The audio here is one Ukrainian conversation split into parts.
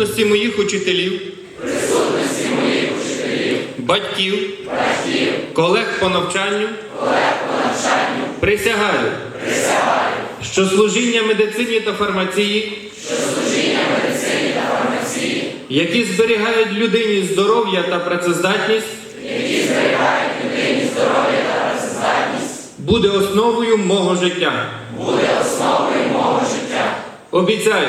присутності моїх учителів, батьків, колег по навчанню, присягаю, що служіння медицині та фармації, які зберігають людині здоров'я та працездатність, буде основою мого життя. Обіцяю.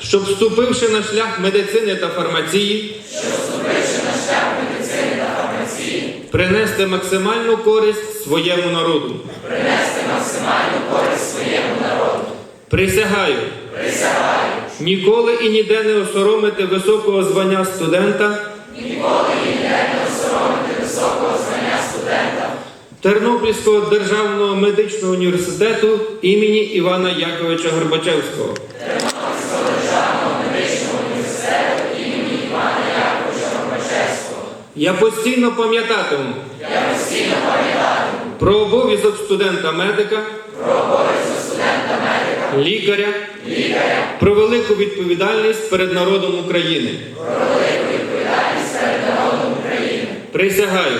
Щоб вступивши на шлях медицини та фармації, принести максимальну користь своєму народу. Присягаю. Ніколи і ніде не осоромити високого звання студента. Тернопільського державного медичного університету імені Івана Яковича Горбачевського. Я постійно пам'ятатиму. Про обов'язок студента медика. Лікаря. Про велику відповідальність перед народом України. Про велику відповідальність перед народом України. Присягаю.